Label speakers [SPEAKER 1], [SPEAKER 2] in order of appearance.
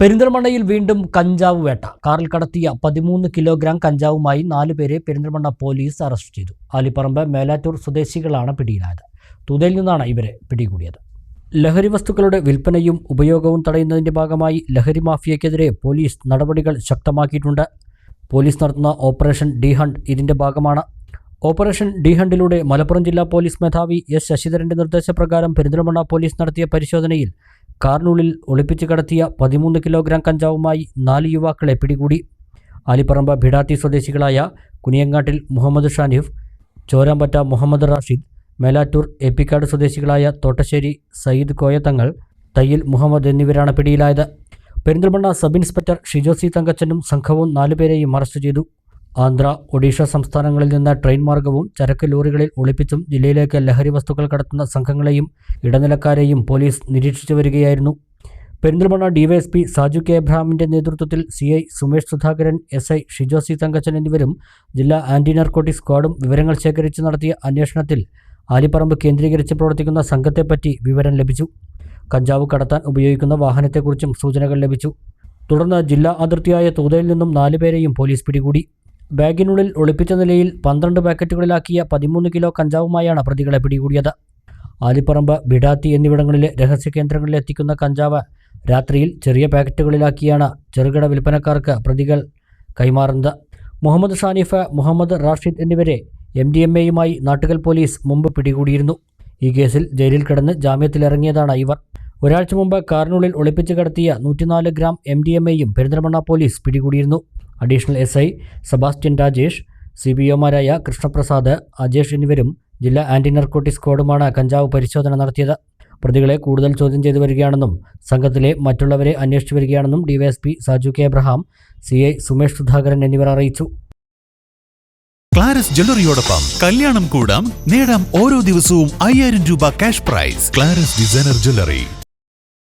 [SPEAKER 1] പെരിന്തൽമണ്ണയിൽ വീണ്ടും കഞ്ചാവ് വേട്ട. കാറിൽ കടത്തിയ പതിമൂന്ന് കിലോഗ്രാം കഞ്ചാവുമായി നാലുപേരെ പെരിന്തൽമണ്ണ പോലീസ് അറസ്റ്റ് ചെയ്തു. ആലിപ്പറമ്പ് മേലാറ്റൂർ സ്വദേശികളാണ് പിടിയിലായത്. തുതയിൽ നിന്നാണ് ഇവരെ പിടികൂടിയത്. ലഹരി വസ്തുക്കളുടെ വിൽപ്പനയും ഉപയോഗവും തടയുന്നതിന്റെ ഭാഗമായി ലഹരി മാഫിയക്കെതിരെ പോലീസ് നടപടികൾ ശക്തമാക്കിയിട്ടുണ്ട്. പോലീസ് നടത്തുന്ന ഓപ്പറേഷൻ ഡിഹണ്ട് ഇതിന്റെ ഭാഗമാണ്. ഓപ്പറേഷൻ ഡിഹണ്ടിലൂടെ മലപ്പുറം ജില്ലാ പോലീസ് മേധാവി എസ് ശശിധരന്റെ നിർദ്ദേശപ്രകാരം പെരിന്തൽമണ്ണ പോലീസ് നടത്തിയ പരിശോധനയിൽ കാറിനുള്ളിൽ ഒളിപ്പിച്ച് കടത്തിയ പതിമൂന്ന് കിലോഗ്രാം കഞ്ചാവുമായി നാല് യുവാക്കളെ പിടികൂടി. ആലിപ്പറമ്പ ഭിടാത്തി സ്വദേശികളായ കുനിയങ്ങാട്ടിൽ മുഹമ്മദ് ഷാനിഫ് ചോരാമ്പറ്റ മുഹമ്മദ് റാഷിദ് മേലാറ്റൂർ എപ്പിക്കാട് സ്വദേശികളായ തോട്ടശ്ശേരി സയ്യിദ് കോയത്തങ്ങൾ തയ്യിൽ മുഹമ്മദ് എന്നിവരാണ് പിടിയിലായത്. പെരിന്തൽമണ്ണ സബ് ഇൻസ്പെക്ടർ ഷിജോസി തങ്കച്ചനും സംഘവും നാലുപേരെയും അറസ്റ്റ് ചെയ്തു. ആന്ധ്ര ഒഡീഷ സംസ്ഥാനങ്ങളിൽ നിന്ന് ട്രെയിൻ മാർഗവും ചരക്ക് ലോറികളിൽ ഒളിപ്പിച്ചും ജില്ലയിലേക്ക് ലഹരി വസ്തുക്കൾ കടത്തുന്ന സംഘങ്ങളെയും ഇടനിലക്കാരെയും പോലീസ് നിരീക്ഷിച്ചു വരികയായിരുന്നു. പെരിന്തൽമണ്ണ ഡിവൈഎസ്പി സാജു കെ എബ്രഹാമിന്റെ നേതൃത്വത്തിൽ C I Sumesh Sudhakaran S I Shijo C Thankachan എന്നിവരും ജില്ലാ ആന്റി നാർക്കോട്ടിക് സ്ക്വാഡും വിവരങ്ങൾ ശേഖരിച്ച് നടത്തിയ അന്വേഷണത്തിൽ ആലിപ്പറമ്പ് കേന്ദ്രീകരിച്ച് പ്രവർത്തിക്കുന്ന സംഘത്തെപ്പറ്റി വിവരം ലഭിച്ചു. കഞ്ചാവ് കടത്താൻ ഉപയോഗിക്കുന്ന വാഹനത്തെക്കുറിച്ചും സൂചനകൾ ലഭിച്ചു. തുടർന്ന് ജില്ലാ അതിർത്തിയായ തൂതയിൽ നിന്നും നാലുപേരെയും പോലീസ് പിടികൂടി. ബാഗിനുള്ളിൽ ഒളിപ്പിച്ച നിലയിൽ പന്ത്രണ്ട് പാക്കറ്റുകളിലാക്കിയ പതിമൂന്ന് കിലോ കഞ്ചാവുമായാണ് പ്രതികളെ പിടികൂടിയത്. ആലിപ്പറമ്പ് ബിഡാത്തി എന്നിവിടങ്ങളിലെ രഹസ്യ കേന്ദ്രങ്ങളിൽ എത്തിക്കുന്ന കഞ്ചാവ് രാത്രിയിൽ ചെറിയ പാക്കറ്റുകളിലാക്കിയാണ് ചെറുകിട വിൽപ്പനക്കാർക്ക് പ്രതികൾ കൈമാറുന്നത്. മുഹമ്മദ് ഷാനിഫ് മുഹമ്മദ് റാഷിദ് എന്നിവരെ എം ഡി എം എയുമായി നാട്ടുകൽ പോലീസ് മുമ്പ് പിടികൂടിയിരുന്നു. ഈ കേസിൽ ജയിലിൽ കിടന്ന് ജാമ്യത്തിലിറങ്ങിയതാണ് ഇവർ. ഒരാഴ്ച മുമ്പ് കാറിനുള്ളിൽ ഒളിപ്പിച്ച് കടത്തിയ നൂറ്റിനാല് ഗ്രാം എം ഡി എം എയും പെരിന്തൽമണ്ണ പോലീസ് പിടികൂടിയിരുന്നു. Additional S I Sebastian Rajesh C B ഒമാരായ Krishnaprasad Ajesh എന്നിവരും ജില്ലാ ആന്റി നർക്കോട്ടിക് സ്ക്വാഡുമാണ് കഞ്ചാവ് പരിശോധന നടത്തിയത്. പ്രതികളെ കൂടുതൽ ചോദ്യം ചെയ്തു വരികയാണെന്നും സംഘത്തിലെ മറ്റുള്ളവരെ അന്വേഷിച്ചു വരികയാണെന്നും DYSP Saju K Abraham C I Sumesh Sudhakaran എന്നിവർ അറിയിച്ചു.
[SPEAKER 2] ക്ലാരസ് ജ്വല്ലറിയോടൊപ്പം കല്യാണം കൂടാം നേടാം ഓരോ ദിവസവും അയ്യായിരം രൂപ cash prize. Claras designer jewellery.